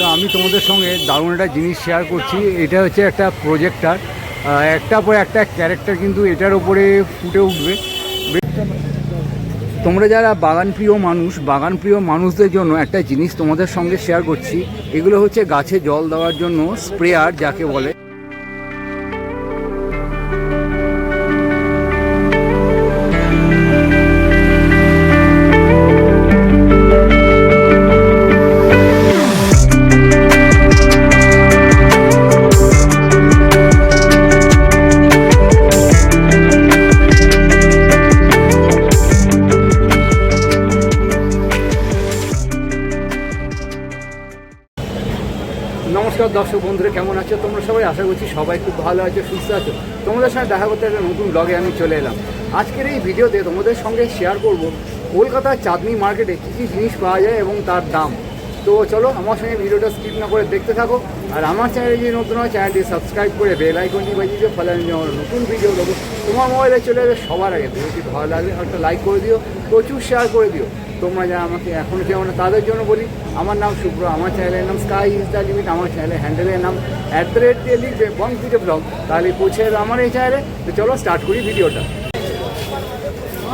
তো আমি তোমাদের সঙ্গে দারুণ একটা জিনিস শেয়ার করছি। এটা হচ্ছে একটা প্রজেক্টার একটা পর একটা ক্যারেক্টার কিন্তু এটার ওপরে ফুটে উঠবে। তোমরা যারা বাগান প্রিয় মানুষ বাগান প্রিয় মানুষদের জন্য একটা জিনিস তোমাদের সঙ্গে শেয়ার করছি। এগুলো হচ্ছে গাছে জল দেওয়ার জন্য স্প্রেয়ার, যাকে বলে নমস্কার দর্শক বন্ধুরা, কেমন আছো? তোমরা সবাই আশা করছি সবাই খুব ভালো আছো, সুস্থ আছো। তোমাদের সঙ্গে দেখা করতে একটা নতুন ব্লগে আমি চলে এলাম। আজকের এই ভিডিওতে তোমাদের সঙ্গে শেয়ার করব কলকাতার চাঁদনি মার্কেটে কী কী জিনিস পাওয়া যায় এবং তার দাম। তো চলো, আমার সঙ্গে ভিডিওটা স্কিপ না করে দেখতে থাকো। আর আমার চ্যানেলে যে নতুন হয় চ্যানেলটি সাবস্ক্রাইব করে বেল আইকনটি বাজিয়ে দিও, ফলে আমি যখন নতুন ভিডিও দেবো, তোমার মোবাইলে চলে যাবে সবার আগে ভিডিওটি ভালো লাগলে একটা লাইক করে দিও, প্রচুর শেয়ার করে দিও। তোমরা যারা আমাকে এখন কেমন তাদের জন্য বলি, আমার নাম শুভ্র আমার চ্যানেলের নাম স্কাই ইজ দ্য লিমিট আমার চ্যানেলের হ্যান্ডেলের নাম অ্যাট দ্য রেট দিয়ে লিখবে বং পিটে ব্লগ তাহলে পৌঁছে যাবে আমার এই চ্যানেলে তো চলো স্টার্ট করি ভিডিওটা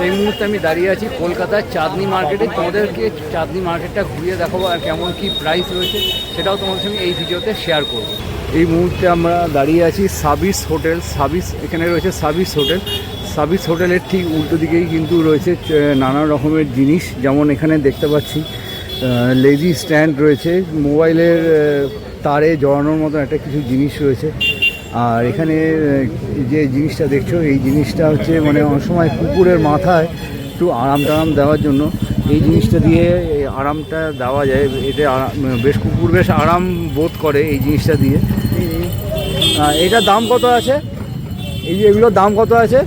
এই মুহূর্তে আমি দাঁড়িয়ে আছি কলকাতার চাঁদনি মার্কেটে তোমাদেরকে চাঁদনি মার্কেটটা ঘুরিয়ে দেখাবো আর কেমন কি প্রাইস রয়েছে, সেটাও তোমাদের সঙ্গে এই ভিডিওতে শেয়ার করব। এই মুহূর্তে আমরা দাঁড়িয়ে আছি সাবিস হোটেল। সাবিস, এখানে রয়েছে সাবিস হোটেল। সাবিস হোটেলের ঠিক উল্টো দিকেই কিন্তু রয়েছে নানা রকমের জিনিস। যেমন এখানে দেখতে পাচ্ছি লেজি স্ট্যান্ড রয়েছে, মোবাইলের তারে জড়ানোর মতো একটা কিছু জিনিস রয়েছে। আর এখানে যে জিনিসটা দেখছ, এই জিনিসটা হচ্ছে মানে অনেক সময় কুকুরের মাথায় একটু আরাম টারাম দেওয়ার জন্য। এই জিনিসটা দিয়ে আরামটা দেওয়া যায় এতে বেশ কুকুর বেশ আরাম বোধ করে এই জিনিসটা দিয়ে। এটার দাম কত আছে? এই যে এগুলোর দাম কত আছে?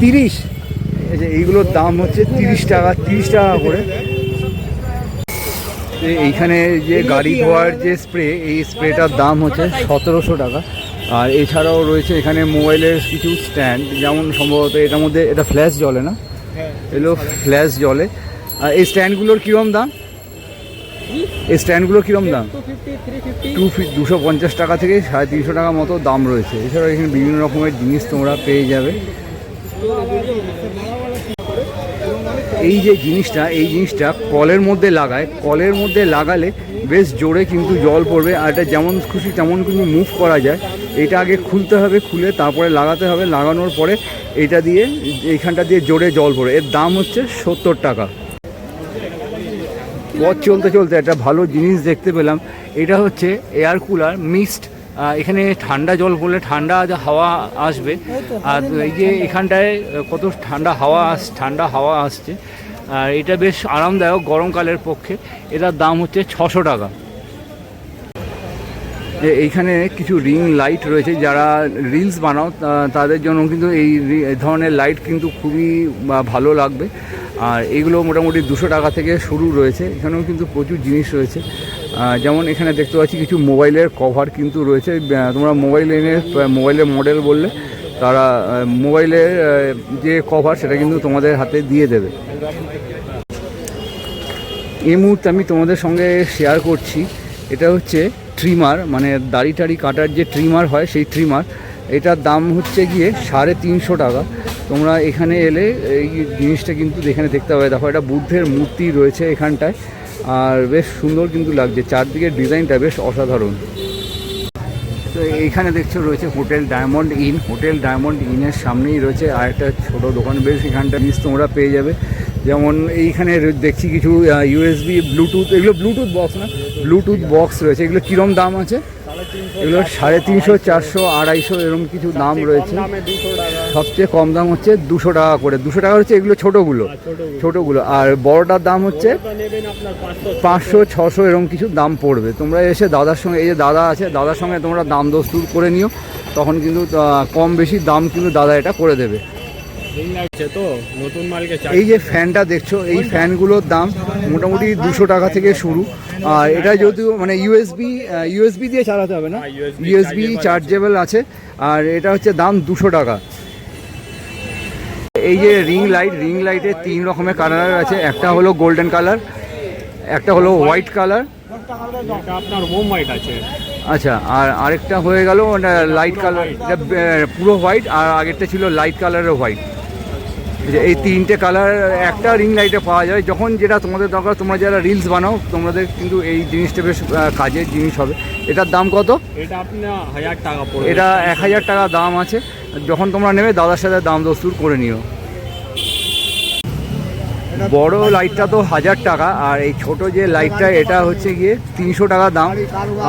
তিরিশ। এইগুলোর দাম হচ্ছে তিরিশ টাকা তিরিশ টাকা করে। এইখানে যে গাড়ি ধোয়ার যে স্প্রে, এই স্প্রেটার দাম হচ্ছে সতেরোশো টাকা। আর এছাড়াও রয়েছে এখানে মোবাইলের কিছু স্ট্যান্ড। যেমন সম্ভবত এটার মধ্যে এটা ফ্ল্যাশ জ্বলে না? এগুলো ফ্ল্যাশ জ্বলে। আর এই স্ট্যান্ডগুলোর কীরকম দাম? এই স্ট্যান্ডগুলোর কীরকম দাম? টু দুশো পঞ্চাশ টাকা থেকে সাড়ে তিনশো টাকা মতো দাম রয়েছে। এছাড়াও এখানে বিভিন্ন রকমের জিনিস তোমরা পেয়ে যাবে। এই যে জিনিসটা, এই জিনিসটা কলের মধ্যে লাগায়। কলের মধ্যে লাগালে বেশ জোরে কিন্তু জল পড়বে, আর এটা যেমন খুশি তেমন কিন্তু মুভ করা যায়। এটা আগে খুলতে হবে, খুলে তারপরে লাগাতে হবে। লাগানোর পরে এটা দিয়ে এইখানটা দিয়ে জোরে জল পড়ে এর দাম হচ্ছে সত্তর টাকা। পথ চলতে চলতে একটা ভালো জিনিস দেখতে পেলাম। এটা হচ্ছে এয়ার কুলার মিক্সড এখানে ঠান্ডা জল পড়লে ঠান্ডা হাওয়া আসবে। আর এই যে এখানটায় কত ঠান্ডা হাওয়া আস ঠান্ডা হাওয়া আসছে। আর এটা বেশ আরামদায়ক গরমকালের পক্ষে। এটার দাম হচ্ছে ছশো টাকা। যে এইখানে কিছু রিং লাইট রয়েছে যারা রিলস বানাও তাদের জন্য কিন্তু এই ধরনের লাইট কিন্তু খুবই ভালো লাগবে। আর এগুলো মোটামুটি দুশো টাকা থেকে শুরু রয়েছে। এখানেও কিন্তু প্রচুর জিনিস রয়েছে। যেমন এখানে দেখতে পাচ্ছি কিছু মোবাইলের কভার কিন্তু রয়েছে। তোমরা মোবাইল এনে মোবাইলের মডেল বললে, তারা মোবাইলের যে কভার সেটা কিন্তু তোমাদের হাতে দিয়ে দেবে। এই মুহূর্তে আমি তোমাদের সঙ্গে শেয়ার করছি, এটা হচ্ছে ট্রিমার মানে দাড়ি টাড়ি কাটার যে ট্রিমার হয়, সেই ট্রিমার এটার দাম হচ্ছে গিয়ে সাড়ে তিনশো টাকা। তোমরা এখানে এলে এই জিনিসটা কিন্তু এখানে দেখতে পাবে। দেখো এটা বুদ্ধের মূর্তি রয়েছে এখানটায়। আর বেশ সুন্দর কিন্তু লাগছে। চারদিকের ডিজাইনটা বেশ অসাধারণ। তো এইখানে দেখছ রয়েছে hotel Diamond Inn. Hotel Diamond ইনের সামনেই রয়েছে আর একটা ছোটো দোকান। বেশ এখানটা জিনিস তোমরা পেয়ে যাবে। যেমন এইখানে দেখছি কিছু ইউএসবি ব্লুটুথ এগুলো ব্লুটুথ বক্স না ব্লুটুথ বক্স রয়েছে। এগুলো কীরম দাম আছে? এগুলো সাড়ে তিনশো চারশো আড়াইশো এরকম কিছু দাম রয়েছে। সবচেয়ে কম দাম হচ্ছে দুশো টাকা করে। দুশো টাকা হচ্ছে এগুলো ছোটোগুলো। ছোটোগুলো। আর বড়টার দাম হচ্ছে পাঁচশো ছশো। এরকম কিছু দাম পড়বে। তোমরা এসে দাদার সঙ্গে এই যে দাদা আছে দাদার সঙ্গে তোমরা দাম দস্তুর করে নিও। তখন কিন্তু কম বেশি দাম কিন্তু দাদা এটা করে দেবে। তো নতুন মালকে এই যে ফ্যানটা দেখছ এই ফ্যানগুলোর দাম মোটামুটি দুশো টাকা থেকে শুরু। আর এটা যদিও মানে ইউএসবি ইউএসবি দিয়ে চালাতে হবে না? হ্যাঁ, ইউএসবি chargeable চার্জেবল আছে আর এটা হচ্ছে দাম দুশো টাকা। এই যে রিং লাইট রিং লাইটের তিন রকমের কালার আছে। একটা হলো গোল্ডেন কালার একটা হলো হোয়াইট কালার আছে। আচ্ছা আর আরেকটা হয়ে গেল লাইট কালার পুরো হোয়াইট আর আগেরটা ছিল লাইট কালারের হোয়াইট এই তিনটে কালার একটা রিং লাইটে পাওয়া যায়। যখন যেটা তোমাদের দরকার তোমরা যারা রিলস বানাও তোমাদের কিন্তু এই জিনিসটা বেশ কাজের জিনিস হবে। এটার দাম কত? এটা আপনার হাজার টাকা এটা এক হাজার টাকা দাম আছে। যখন তোমরা নেবে দাদার সাথে দাম দস্তুর করে নিও। বড় লাইটটা তো হাজার টাকা, আর এই ছোট যে লাইটটা এটা হচ্ছে গিয়ে তিনশো টাকা দাম।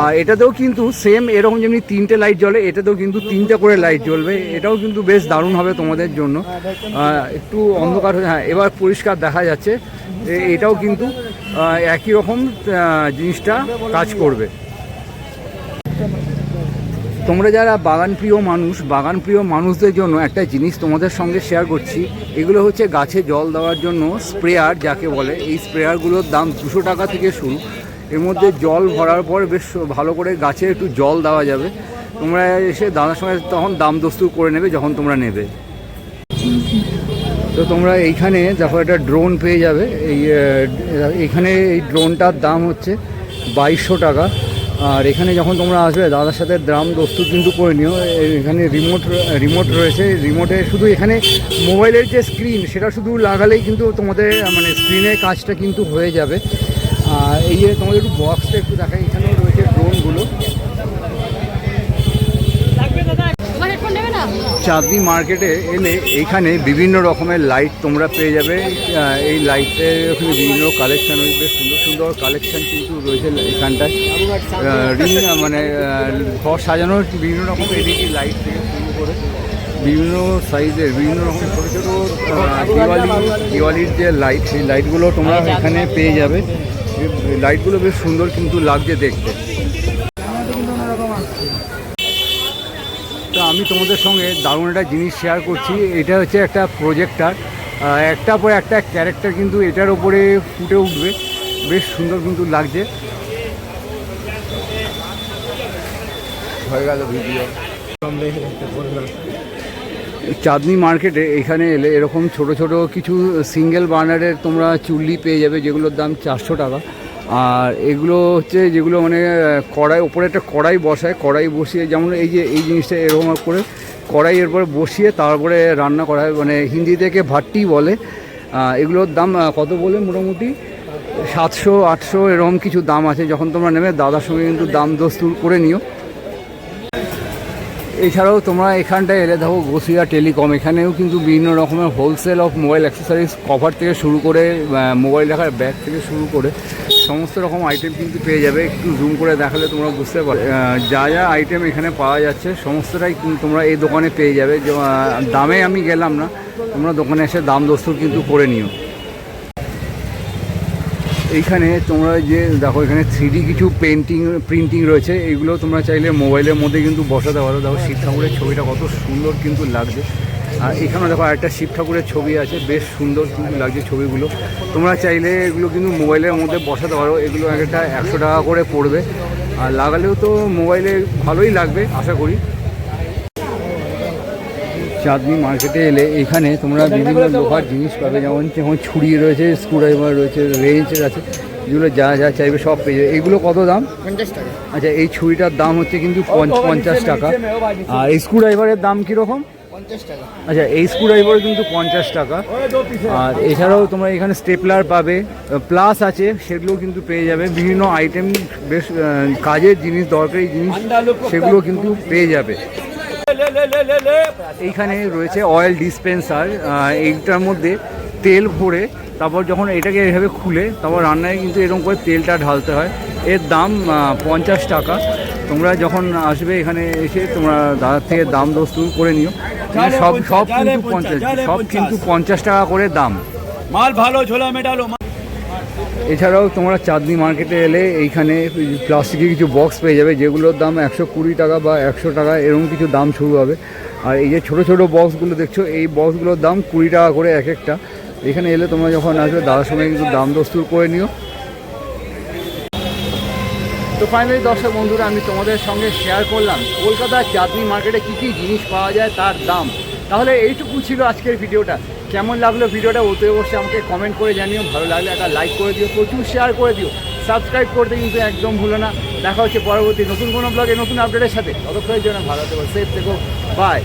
আর এটাতেও কিন্তু সেম এরকম যেমনি তিনটে লাইট জ্বলে, এটাতেও কিন্তু তিনটে করে লাইট জ্বলবে। এটাও কিন্তু বেশ দারুণ হবে তোমাদের জন্য। একটু অন্ধকার হয়ে হ্যাঁ এবার পরিষ্কার দেখা যাচ্ছে এটাও কিন্তু একই রকম জিনিসটা কাজ করবে। তোমরা যারা বাগান প্রিয় মানুষ বাগান প্রিয় মানুষদের জন্য একটা জিনিস তোমাদের সঙ্গে শেয়ার করছি, এগুলো হচ্ছে গাছে জল দেওয়ার জন্য স্প্রেয়ার যাকে বলে। এই স্প্রেয়ারগুলোর দাম দুশো টাকা থেকে শুরু। এর মধ্যে জল ভরার পর বেশ ভালো করে গাছে একটু জল দেওয়া যাবে। তোমরা এসে দাদার সঙ্গে তখন দাম দস্তুর করে নেবে যখন তোমরা নেবে। তো তোমরা এইখানে দেখো একটা ড্রোন পেয়ে যাবে। এই এখানে এই ড্রোনটার দাম হচ্ছে বাইশশো টাকা। আর এখানে যখন তোমরা আসবে, দাদার সাথে দ্রাম দস্তুর কিন্তু করে নিও। এখানে রিমোট রিমোট রয়েছে। রিমোটে শুধু এখানে মোবাইলের যে স্ক্রিন সেটা শুধু লাগালেই কিন্তু তোমাদের মানে স্ক্রিনের কাজটা কিন্তু হয়ে যাবে। আর এই যে তোমাদের একটু বক্সটা একটু দেখাই চাঁদনি মার্কেটে এলে এখানে বিভিন্ন রকমের লাইট তোমরা পেয়ে যাবে। এই লাইটের ওখানে বিভিন্ন কালেকশন বেশ সুন্দর সুন্দর কালেকশন কিন্তু রয়েছে এখানটায়। রিং মানে ঘর সাজানোর বিভিন্ন রকম এলইডি লাইট থেকে শুরু করে বিভিন্ন সাইজের বিভিন্ন রকম ছোটো ছোটো দিওয়ালি, দিওয়ালির যে লাইট সেই লাইটগুলো তোমরা এখানে পেয়ে যাবে। লাইটগুলো বেশ সুন্দর কিন্তু লাগছে দেখতে তো আমি তোমাদের সঙ্গে দারুণ একটা জিনিস শেয়ার করছি। এটা হচ্ছে একটা প্রজেক্টার একটা পর একটা ক্যারেক্টার কিন্তু এটার ওপরে ফুটে উঠবে। বেশ সুন্দর কিন্তু লাগছে। চাঁদনি মার্কেটে এখানে এলে এরকম ছোট ছোট কিছু সিঙ্গেল বার্নারের তোমরা চুল্লি পেয়ে যাবে, যেগুলোর দাম চারশো টাকা। আর এগুলো হচ্ছে যেগুলো মানে কড়াই, ওপরে একটা কড়াই বসায়, কড়াই বসিয়ে যেমন এই যে, এই জিনিসটা এরকম করে কড়াই এরপরে বসিয়ে তারপরে রান্না করা হয়। মানে হিন্দি থেকে ভাট্টি বলে। এগুলোর দাম কত বলে মোটামুটি? সাতশো, আটশো, এরকম কিছু দাম আছে। যখন তোমরা নেবে, দাদার সঙ্গে কিন্তু দাম দস্তুর করে নিও। এছাড়াও তোমরা এখানটায় এলে দেখো গোসিয়া টেলিকম এখানেও কিন্তু বিভিন্ন রকমের wholesale of mobile accessories cover থেকে শুরু করে মোবাইল রাখার ব্যাগ থেকে শুরু করে সমস্ত রকম আইটেম কিন্তু পেয়ে যাবে। একটু জুম করে দেখালে তোমরা বুঝতে পারবে। যা যা আইটেম এখানে পাওয়া যাচ্ছে সমস্তটাই কিন্তু তোমরা এই দোকানে পেয়ে যাবে। দামে আমি গেলাম না, তোমরা দোকানে এসে দাম দস্তুর কিন্তু করে নিও। এইখানে তোমরা যে দেখো, এখানে থ্রি কিছু পেন্টিং প্রিন্টিং রয়েছে। এগুলো তোমরা চাইলে মোবাইলের মধ্যে কিন্তু বসাতে পারো। দেখো, শিব ঠাকুরের ছবিটা কত সুন্দর কিন্তু লাগছে। আর এখানে দেখো একটা শিব ঠাকুরের ছবি আছে। বেশ সুন্দর কিন্তু লাগছে ছবিগুলো। তোমরা চাইলে এগুলো কিন্তু মোবাইলের মধ্যে বসাতে পারো। এগুলো একটা একশো টাকা করে পড়বে। আর লাগালেও তো মোবাইলে ভালোই লাগবে, আশা করি। চাঁদনি মার্কেটে এলে এখানে তোমরা বিভিন্ন লোহার জিনিস পাবে যেমন যেমন ছুরি রয়েছে স্ক্রুড্রাইভার রয়েছে রেঞ্চের আছে যেগুলো যা যা চাইবে সব পেয়ে যাবে। এগুলো কত দাম? পঞ্চাশ টাকা। আচ্ছা এই ছুরিটার দাম হচ্ছে কিন্তু পঞ্চ- পঞ্চাশ টাকা। আর এই স্ক্রুড্রাইভারের দাম কীরকম? আচ্ছা এই স্ক্রুড্রাইভার কিন্তু পঞ্চাশ টাকা। আর এছাড়াও তোমরা এখানে স্টেপলার পাবে প্লাস আছে সেগুলো কিন্তু পেয়ে যাবে। বিভিন্ন আইটেম বেশ কাজের জিনিস দরকারি জিনিস সেগুলো কিন্তু পেয়ে যাবে। এইখানে রয়েছে অয়েল ডিসপেন্সার এইটার মধ্যে তেল ভরে তারপর যখন এটাকে এভাবে খুলে, তারপর রান্নায় কিন্তু এরকম করে তেলটা ঢালতে হয়। এর দাম পঞ্চাশ টাকা। তোমরা যখন আসবে এখানে এসে তোমরা দাদার থেকে দাম দস্তুর করে নিও। মানে সব সব কিন্তু পঞ্চাশ, সব কিন্তু পঞ্চাশ টাকা করে দাম। মাল ভালো, ঝোলা মেটালো। এছাড়াও তোমরা চাঁদনি মার্কেটে এলে এইখানে প্লাস্টিকের কিছু বক্স পেয়ে যাবে, যেগুলোর দাম একশো কুড়ি টাকা বা একশো টাকা, এরকম কিছু দাম শুরু হবে। আর এই যে ছোটো ছোটো বক্সগুলো দেখছ, এই বক্সগুলোর দাম কুড়ি টাকা করে এক একটা। এখানে এলে তোমরা যখন আসবে, দাদার সঙ্গে কিন্তু দাম দস্তুর করে নিও। তো ফাইনালি দর্শক বন্ধুরা, আমি তোমাদের সঙ্গে শেয়ার করলাম, কলকাতার চাঁদনি মার্কেটে কী কী জিনিস পাওয়া যায় তার দাম। তাহলে এইটুকু ছিল আজকের ভিডিওটা কেমন লাগল ভিডিওটা ওতে অবশ্যই আমাকে কমেন্ট করে জানিও। ভালো লাগলে একটা লাইক করে দিও, প্রচুর শেয়ার করে দিও। সাবস্ক্রাইব করতে কিন্তু একদম ভুলো না। দেখা হচ্ছে পরবর্তী নতুন কোনো ব্লগে নতুন আপডেটের সাথে। ততক্ষণের জন্য ভালো থেকো সেফ থেকো। বাই